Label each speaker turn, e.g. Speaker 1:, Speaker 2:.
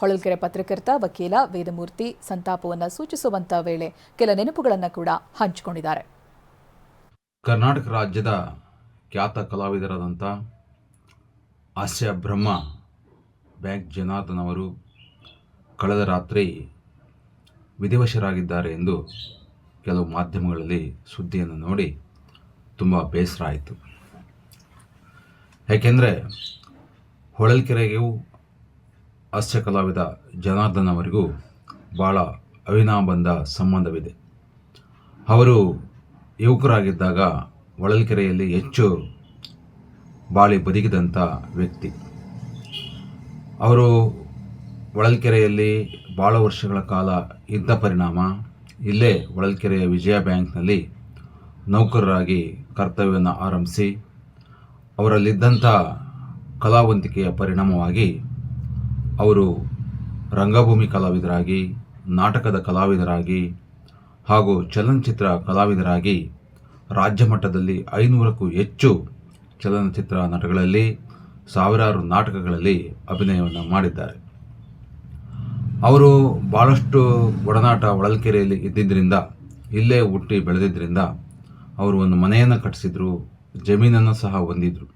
Speaker 1: ಹೊಳಲ್ಕೆರೆ ಪತ್ರಕರ್ತ, ವಕೀಲ, ವೇದಮೂರ್ತಿ ಸಂತಾಪವನ್ನು ಸೂಚಿಸುವಂತ ವೇಳೆ ಕೆಲ ನೆನಪುಗಳನ್ನು ಕೂಡ ಹಂಚಿಕೊಂಡಿದ್ದಾರೆ.
Speaker 2: ಕರ್ನಾಟಕ ರಾಜ್ಯದ ಖ್ಯಾತ ಕಲಾವಿದರಾದಂಥ ಹಾಸ್ಯ ಬ್ರಹ್ಮ ಬ್ಯಾಂಕ್ ಜನಾರ್ದನ್ ಅವರು ಕಳೆದ ರಾತ್ರಿ ವಿಧಿವಶರಾಗಿದ್ದಾರೆ ಎಂದು ಕೆಲವು ಮಾಧ್ಯಮಗಳಲ್ಲಿ ಸುದ್ದಿಯನ್ನು ನೋಡಿ ತುಂಬ ಬೇಸರ ಆಯಿತು. ಯಾಕೆಂದರೆ ಹೊಳಲ್ಕೆರೆಗೂ ಹಾಸ್ಯ ಕಲಾವಿದ ಜನಾರ್ದನ್ ಅವರಿಗೂ ಭಾಳ ಅವಿನಾಬಂಧ ಸಂಬಂಧವಿದೆ. ಅವರು ಯುವಕರಾಗಿದ್ದಾಗ ಹೊಳಲ್ಕೆರೆಯಲ್ಲಿ ಹೆಚ್ಚು ಬಾಳಿ ಬದುಕಿದಂಥ ವ್ಯಕ್ತಿ. ಅವರು ಹೊಳಲ್ಕೆರೆಯಲ್ಲಿ ಭಾಳ ವರ್ಷಗಳ ಕಾಲ ಇದ್ದ ಪರಿಣಾಮ, ಇಲ್ಲೇ ಹೊಳಲ್ಕೆರೆಯ ವಿಜಯ ಬ್ಯಾಂಕ್ನಲ್ಲಿ ನೌಕರರಾಗಿ ಕರ್ತವ್ಯವನ್ನು ಆರಂಭಿಸಿ ಅವರಲ್ಲಿದ್ದಂಥ ಕಲಾವಂತಿಕೆಯ ಪರಿಣಾಮವಾಗಿ ಅವರು ರಂಗಭೂಮಿ ಕಲಾವಿದರಾಗಿ, ನಾಟಕದ ಕಲಾವಿದರಾಗಿ ಹಾಗೂ ಚಲನಚಿತ್ರ ಕಲಾವಿದರಾಗಿ ರಾಜ್ಯ ಮಟ್ಟದಲ್ಲಿ ಐನೂರಕ್ಕೂ ಹೆಚ್ಚು ಚಲನಚಿತ್ರ ನಟಗಳಲ್ಲಿ, ಸಾವಿರಾರು ನಾಟಕಗಳಲ್ಲಿ ಅಭಿನಯವನ್ನು ಮಾಡಿದ್ದಾರೆ. ಅವರು ಭಾಳಷ್ಟು ಒಡನಾಟ ಒಳಲ್ಕೆರೆಯಲ್ಲಿ ಇದ್ದಿದ್ದರಿಂದ, ಇಲ್ಲೇ ಹುಟ್ಟಿ ಬೆಳೆದಿದ್ದರಿಂದ ಅವರು ಒಂದು ಮನೆಯನ್ನು ಕಟ್ಟಿಸಿದ್ರು, ಜಮೀನನ್ನು ಸಹ ಹೊಂದಿದ್ರು.